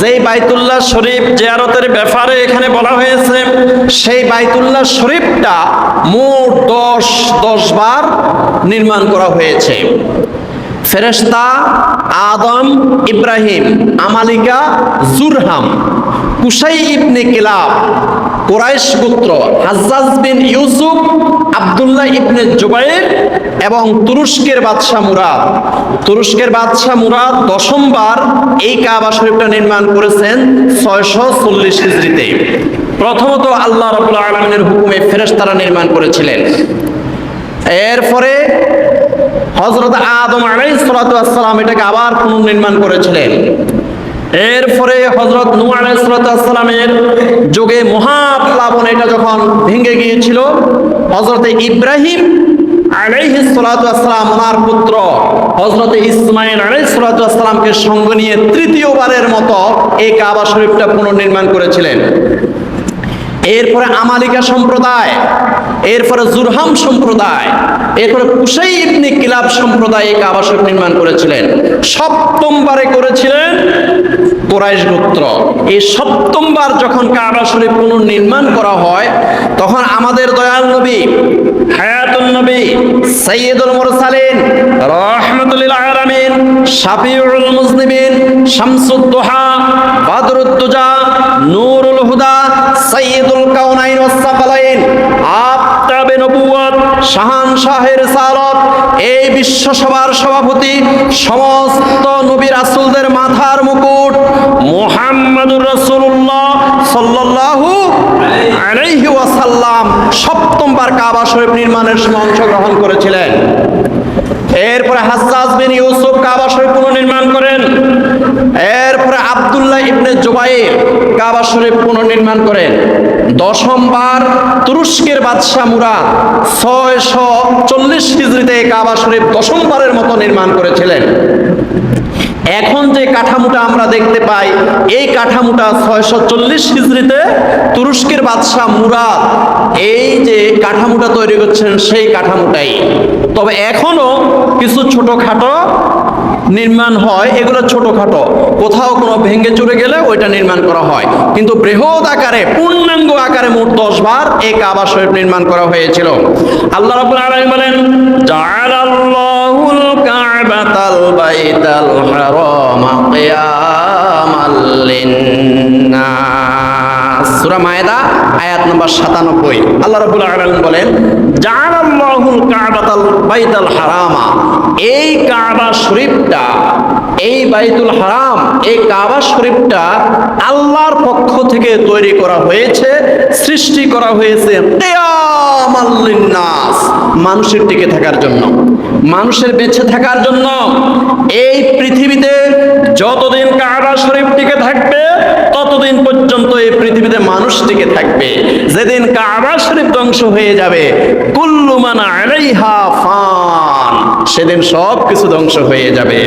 যেই বাইতুল্লাহ শরীফ জিয়ারতের ব্যাপারে এখানে বলা হয়েছে, সেই বাইতুল্লাহ শরীফটা মোট দশ দশ বার নির্মাণ করা হয়েছে। ফেরেশতা Adam Ibrahim, Amalika Jurham Qusai ibn Kilab, Quraish গোত্র হাজ্জাজ বিন ইউসুফ আব্দুল্লাহ ইবনে জুবাইর এবং তুরস্কের বাদশাহ মুরাদ। তুরস্কের বাদশাহ মুরাদ দশমবার এই কাবা শরীফটা নির্মাণ করেছেন ছয়শো চল্লিশ হিজড়িতে। প্রথমত আল্লাহ রবুল্লা আলমিনের হুকুমে ফেরেশতারা নির্মাণ করেছিলেন। এরপরে হজরত আদম আলাইসালাম এটাকে আবার পুনর্নির্মাণ করেছিলেন। এরপরে হজরত নু আলাইসালামের যুগে মহাপ্লাবন এটা যখন ভেঙে গিয়েছিল হজরতে ইব্রাহিম পুত্র নিয়ে তৃতীয়বারের মতো এই করেছিলেন। এরপরে আমালিকা সম্প্রদায়, এরপরে জুরহাম সম্প্রদায়, এরপরে কুসাই ইবনে কিলাব সম্প্রদায় এই কাবা শরীফ নির্মাণ করেছিলেন। সপ্তমবারে করেছিলেন কোরাইশ গোত্র। এই সপ্তমবার যখন কাবা শরীফ পুনর্নির্মাণ করা হয়, তখন আমাদের দয়াল নবী, হায়াতুন নবী সৈয়দুল মুরসালিন রহমতুল্লিল আলামিন, শাফিউল মুজনিবিন শামসুদ্দোহা বাদরুদ্দুজা নূরুল হুদা সৈয়দুল কাউনাইন ওয়াসসাকালাইন আফতাবে নবুয়ত শাহান শাহের সালত এই বিশ্বসভার সভাপতি সমস্ত নবী রাসূলদের মাথার মুকুট ওয়াসাল্লাম সপ্তমবার কাবা শরীফ নির্মাণের সময় অংশগ্রহণ করেছিলেন। এরপরে হাসাস বিন ইউসুফ কাবা শরীফ পুনর্নির্মাণ করেন। এরপরে আব্দুল্লাহ ইবনে জুবাইর কাবা শরীফ পুনর্নির্মাণ করেন। দশমবার তুরস্কের বাদশাহ মুরাদ ছয়শো চল্লিশ হিজড়িতে কাবা শরীফ দশমবারের মতো নির্মাণ করেছিলেন। এখন যে কাঠামোটা আমরা দেখতে পাই, এই কাঠামোটা ছয়শো চল্লিশ হিজড়িতে তুরস্কের বাদশাহ মুরাদ, এই যে কাঠামোটা তৈরি করছেন সেই কাঠামোটাই। তবে এখনও কিছু ছোটখাটো নির্মাণ হয়, এগুলো ছোটখাটো। কোথাও কোনো ভেঙে চুরে গেলে ওইটা নির্মাণ করা হয়। কিন্তু বৃহৎ আকারে, পূর্ণাঙ্গ আকারে মোট দশ বার এই কাবা শরীফ নির্মাণ করা হয়েছিল। আল্লাহ রাব্বুল বলেন, জাআলাল্লাহুল কাবাতাল বাইতাল হারামা কিয়ামাল লিন্নাস। মায়েদা, আয়াত নম্বর 97 আল্লাহ রাব্বুল আলামিন বলেন জাআলাল্লাহুল কাবাতাল বাইতাল হারামা। এই কাবা শরীফটা, এই বাইতুল হারাম, এই কাবা শরীফটা আল্লাহর পক্ষ থেকে তৈরি করা হয়েছে, সৃষ্টি করা হয়েছে মানুষের টিকে থাকার জন্য। মানুষের বেঁচে থাকার জন্য। এই পৃথিবীতে যতদিন কাবা শরীফ টিকে থাকবে, ততদিন পর্যন্ত এই পৃথিবীতে মানুষ টিকে থাকবে। যেদিন কাবা শরীফ ধ্বংস হয়ে যাবে, কুল্লু মান আলাইহা ফান, সেদিন সব কিছু ধ্বংস হয়ে যাবে।